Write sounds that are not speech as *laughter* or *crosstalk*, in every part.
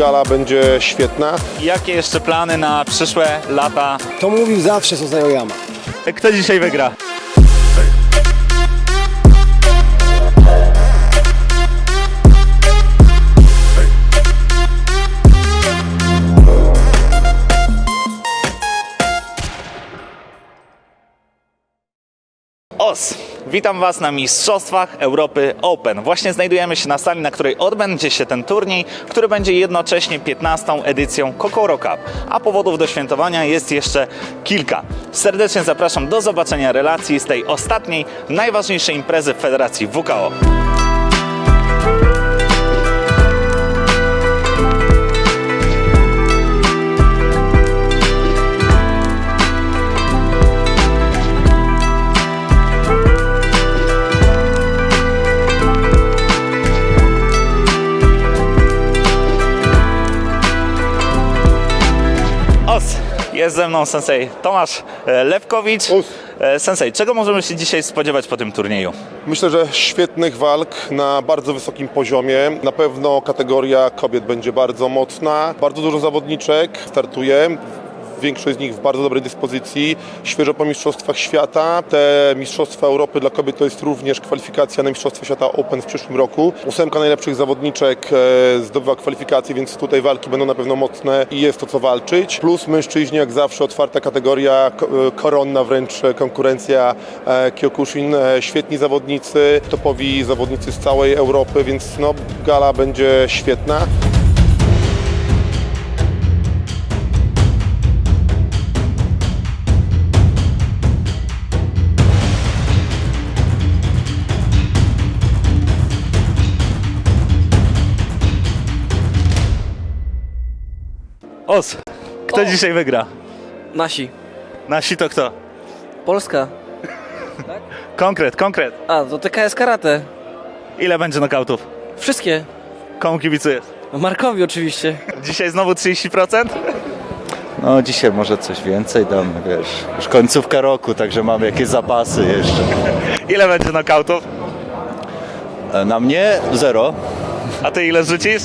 gala będzie świetna. Jakie jeszcze plany na przyszłe lata? To mówił zawsze Sosa Oyama. Kto dzisiaj wygra? OS! Witam Was na Mistrzostwach Europy Open. Właśnie znajdujemy się na sali, na której odbędzie się ten turniej, który będzie jednocześnie 15. edycją Kokoro Cup. A powodów do świętowania jest jeszcze kilka. Serdecznie zapraszam do zobaczenia relacji z tej ostatniej, najważniejszej imprezy w Federacji WKO. Jest ze mną sensei Tomasz e, Lewkowicz. Us. E, Sensei, czego możemy się dzisiaj spodziewać po tym turnieju? Myślę, że świetnych walk na bardzo wysokim poziomie. Na pewno kategoria kobiet będzie bardzo mocna. Bardzo dużo zawodniczek startuje. Większość z nich w bardzo dobrej dyspozycji, świeżo po Mistrzostwach Świata. Te Mistrzostwa Europy dla kobiet to jest również kwalifikacja na Mistrzostwa Świata Open w przyszłym roku. Ósemka najlepszych zawodniczek e, zdobywa kwalifikacje, więc tutaj walki będą na pewno mocne i jest to co walczyć. Plus mężczyźni, jak zawsze, otwarta kategoria, e, koronna wręcz e, konkurencja Kyokushin. Świetni zawodnicy, topowi zawodnicy z całej Europy, więc no, gala będzie świetna. OS! Kto dzisiaj wygra? Nasi. Nasi to kto? Polska. Konkret, konkret. A, to TKS Karate. Ile będzie knokautów? Wszystkie. Komu kibicujesz? No, Markowi oczywiście. Dzisiaj znowu 30%? No dzisiaj może coś więcej damy, wiesz. Już końcówka roku, także mamy jakieś zapasy jeszcze. Ile będzie knokautów? E, Na mnie zero. A ty ile rzucisz?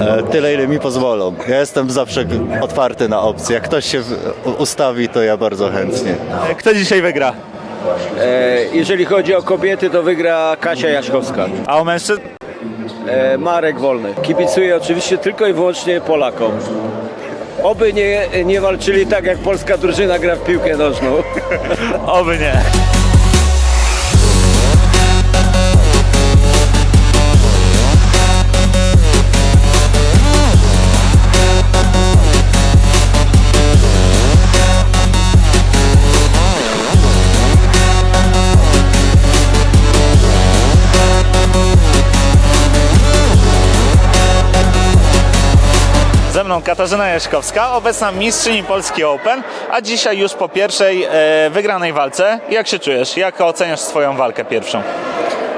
E, Tyle ile mi pozwolą. Ja jestem zawsze otwarty na opcje. Jak ktoś się ustawi, to ja bardzo chętnie. E, Kto dzisiaj wygra? E, Jeżeli chodzi o kobiety, to wygra Kasia Jaśkowska. A o mężczyzn? E, Marek Wolny. Kibicuję oczywiście tylko i wyłącznie Polakom. Oby nie, nie walczyli tak, jak polska drużyna gra w piłkę nożną. Oby nie. Katarzyna Jaśkowska, obecna mistrzyni Polski Open, a dzisiaj już po pierwszej e, wygranej walce. Jak się czujesz? Jak oceniasz swoją walkę pierwszą?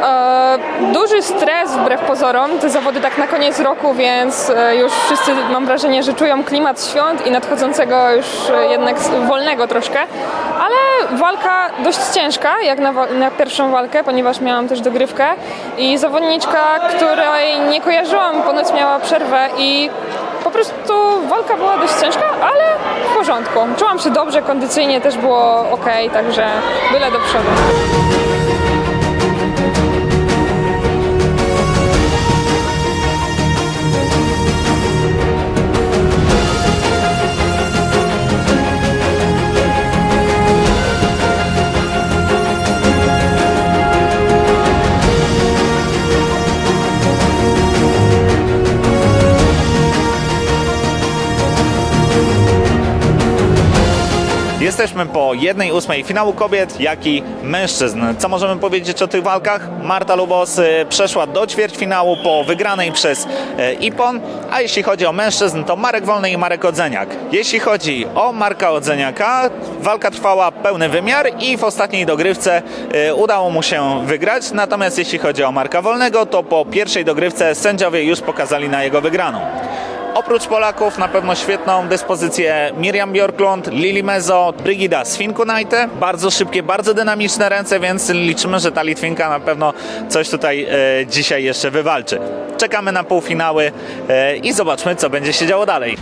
E, duży stres wbrew pozorom, te zawody tak na koniec roku, więc e, już wszyscy mam wrażenie, że czują klimat świąt i nadchodzącego już e, jednak wolnego troszkę, ale walka dość ciężka jak na, na pierwszą walkę, ponieważ miałam też dogrywkę i zawodniczka, której nie kojarzyłam, ponoć miała przerwę i po prostu walka była dość ciężka, ale w porządku. Czułam się dobrze, kondycyjnie też było ok, także byle do przodu. Jesteśmy po jednej ósmej finału kobiet, jak i mężczyzn. Co możemy powiedzieć o tych walkach? Marta Lubos y, przeszła do ćwierćfinału po wygranej przez e, Ipon, a jeśli chodzi o mężczyzn, to Marek Wolny i Marek Odzeniak. Jeśli chodzi o Marka Odzeniaka, walka trwała pełny wymiar i w ostatniej dogrywce e, udało mu się wygrać, natomiast jeśli chodzi o Marka Wolnego, to po pierwszej dogrywce sędziowie już pokazali na jego wygraną. Oprócz Polaków na pewno świetną dyspozycję Miriam Bjorklund, Lili Mezo, Brigida Sfinkunajte. Bardzo szybkie, bardzo dynamiczne ręce, więc liczymy, że ta Litwinka na pewno coś tutaj e, dzisiaj jeszcze wywalczy. Czekamy na półfinały e, i zobaczmy, co będzie się działo dalej.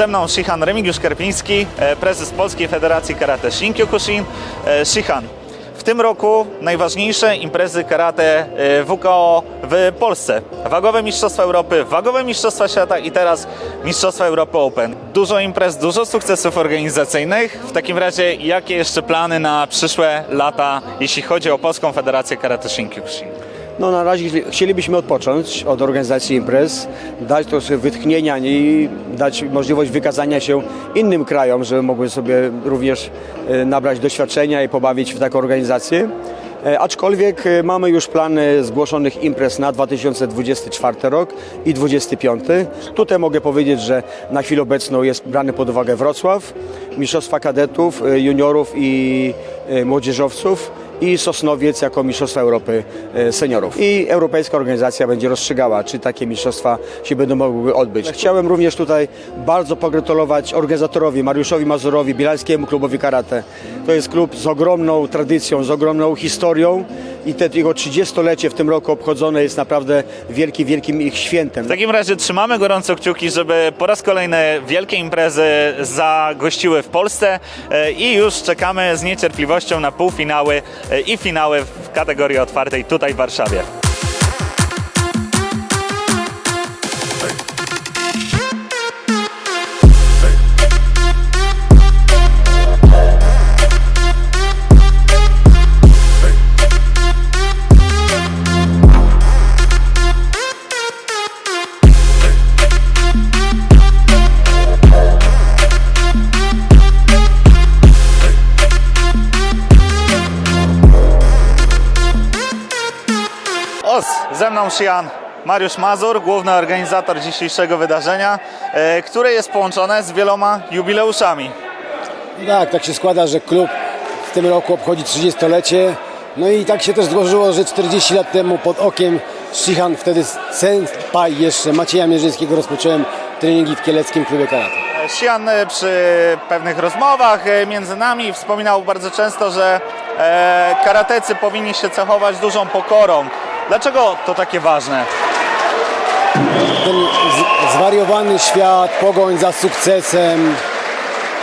Ze mną Shihan Remigiusz Karpiński, e, prezes Polskiej Federacji Karate Shinkyokushin. E, Shihan, w tym roku najważniejsze imprezy karate e, WKO w Polsce. Wagowe Mistrzostwa Europy, wagowe Mistrzostwa Świata i teraz Mistrzostwa Europy Open. Dużo imprez, dużo sukcesów organizacyjnych. W takim razie jakie jeszcze plany na przyszłe lata, jeśli chodzi o Polską Federację Karate Shinkyokushin? No na razie chcielibyśmy odpocząć od organizacji imprez, dać troszkę wytchnienia i dać możliwość wykazania się innym krajom, żeby mogły sobie również e, nabrać doświadczenia i pobawić w taką organizację. E, Aczkolwiek e, mamy już plany zgłoszonych imprez na 2024 rok i 2025. Tutaj mogę powiedzieć, że na chwilę obecną jest brany pod uwagę Wrocław, Mistrzostwa Kadetów, Juniorów i Młodzieżowców i Sosnowiec jako Mistrzostwa Europy e, Seniorów. I Europejska Organizacja będzie rozstrzygała, czy takie mistrzostwa się będą mogły odbyć. Chciałem również tutaj bardzo pogratulować organizatorowi Mariuszowi Mazurowi, Bielskiego Klubowi Karate. To jest klub z ogromną tradycją, z ogromną historią i te jego 30-lecie w tym roku obchodzone jest naprawdę wielkim, wielkim ich świętem. W takim razie trzymamy gorąco kciuki, żeby po raz kolejny wielkie imprezy zagościły w Polsce e, i już czekamy z niecierpliwością na półfinały e, i finały w kategorii otwartej tutaj w Warszawie. Shian Mariusz Mazur, główny organizator dzisiejszego wydarzenia, e, które jest połączone z wieloma jubileuszami. Tak, tak się składa, że klub w tym roku obchodzi 30-lecie. No i tak się też złożyło, że 40 lat temu pod okiem Shihan, wtedy senpai jeszcze Macieja Mierzyńskiego rozpocząłem treningi w Kieleckim Klubie Karate. Shian e, przy pewnych rozmowach e, między nami wspominał bardzo często, że e, karatecy powinni się cechować dużą pokorą. Dlaczego to takie ważne? Ten zwariowany świat, pogoń za sukcesem.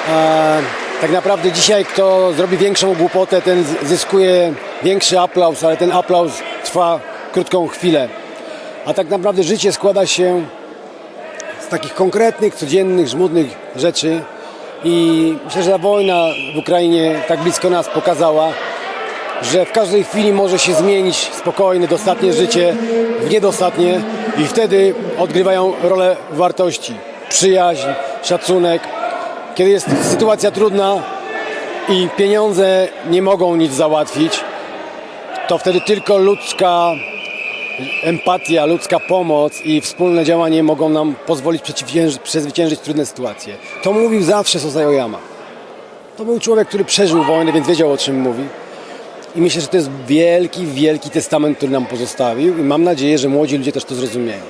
E, tak naprawdę dzisiaj kto zrobi większą głupotę, ten zyskuje większy aplauz, ale ten aplauz trwa krótką chwilę. A tak naprawdę życie składa się z takich konkretnych, codziennych, żmudnych rzeczy. I myślę, że ta wojna w Ukrainie tak blisko nas pokazała, że w każdej chwili może się zmienić spokojne, dostatnie życie w niedostatnie i wtedy odgrywają rolę wartości. Przyjaźń, szacunek. Kiedy jest sytuacja trudna i pieniądze nie mogą nic załatwić, to wtedy tylko ludzka empatia, ludzka pomoc i wspólne działanie mogą nam pozwolić przezwyciężyć trudne sytuacje. To mówił zawsze Sosai Oyama. To był człowiek, który przeżył wojnę, więc wiedział o czym mówi. I myślę, że to jest wielki, wielki testament, który nam pozostawił i mam nadzieję, że młodzi ludzie też to zrozumieją.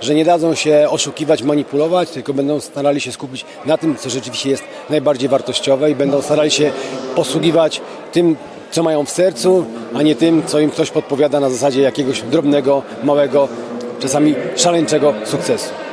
Że nie dadzą się oszukiwać, manipulować, tylko będą starali się skupić na tym, co rzeczywiście jest najbardziej wartościowe i będą starali się posługiwać tym, co mają w sercu, a nie tym, co im ktoś podpowiada na zasadzie jakiegoś drobnego, małego, czasami szaleńczego sukcesu.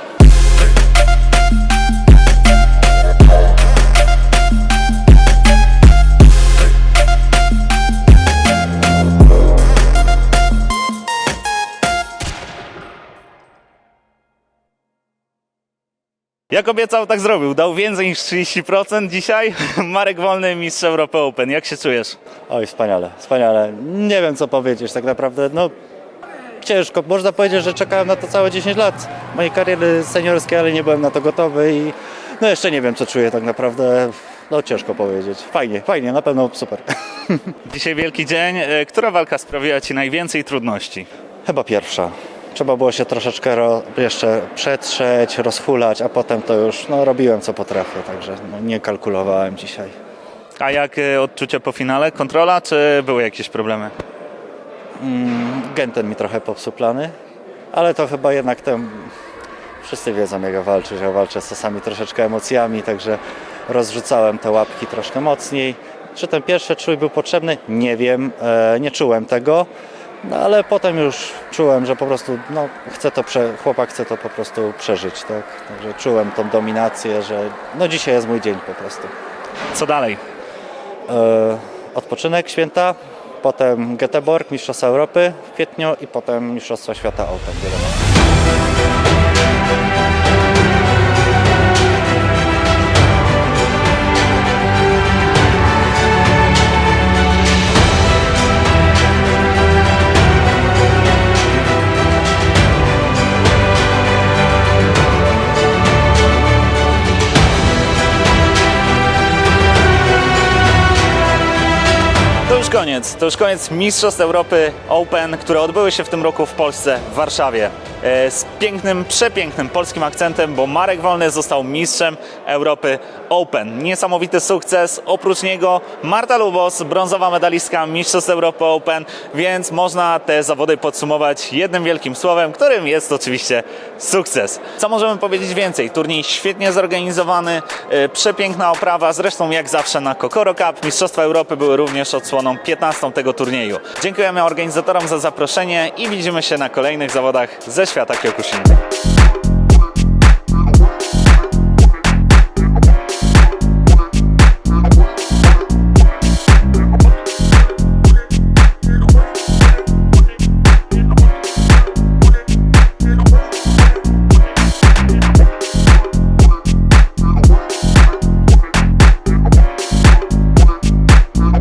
Jak obiecał, tak zrobił. Dał więcej niż 30% dzisiaj. *laughs* Marek Wolny, mistrz Europy Open. Jak się czujesz? Oj, wspaniale, wspaniale. Nie wiem co powiedzieć tak naprawdę. No ciężko. Można powiedzieć, że czekałem na to całe 10 lat mojej kariery seniorskiej, ale nie byłem na to gotowy i no jeszcze nie wiem co czuję tak naprawdę. No ciężko powiedzieć. Fajnie, fajnie, na pewno super. *laughs* Dzisiaj wielki dzień. E, Która walka sprawiła Ci najwięcej trudności? Chyba pierwsza. Trzeba było się troszeczkę ro, jeszcze przetrzeć, rozhulać, a potem to już no, robiłem co potrafię, także no, nie kalkulowałem dzisiaj. A jak e, odczucia po finale? Kontrola, czy były jakieś problemy? Genten mi trochę popsuł plany, ale to chyba jednak ten... Wszyscy wiedzą jak ja walczę, że ja walczę z czasami troszeczkę emocjami, także rozrzucałem te łapki troszkę mocniej. Czy ten pierwszy trój był potrzebny? Nie wiem, e, nie czułem tego, no ale potem już czułem, że po prostu no, chcę to prze, chłopak chce to po prostu przeżyć, tak? Także czułem tą dominację, że no dzisiaj jest mój dzień po prostu. Co dalej? E, odpoczynek, święta, potem Göteborg, Mistrzostwa Europy w kwietniu i potem Mistrzostwa Świata Open. Koniec. To już koniec Mistrzostw Europy Open, które odbyły się w tym roku w Polsce, w Warszawie. E, Z pięknym, przepięknym polskim akcentem, bo Marek Wolny został mistrzem Europy Open. Niesamowity sukces. Oprócz niego Marta Lubos, brązowa medalistka Mistrzostw Europy Open, więc można te zawody podsumować jednym wielkim słowem, którym jest oczywiście sukces. Co możemy powiedzieć więcej? Turniej świetnie zorganizowany, e, przepiękna oprawa, zresztą jak zawsze na Kokoro Cup. Mistrzostwa Europy były również odsłoną 15 tego turnieju. Dziękujemy organizatorom za zaproszenie i widzimy się na kolejnych zawodach ze świata Kyokushin.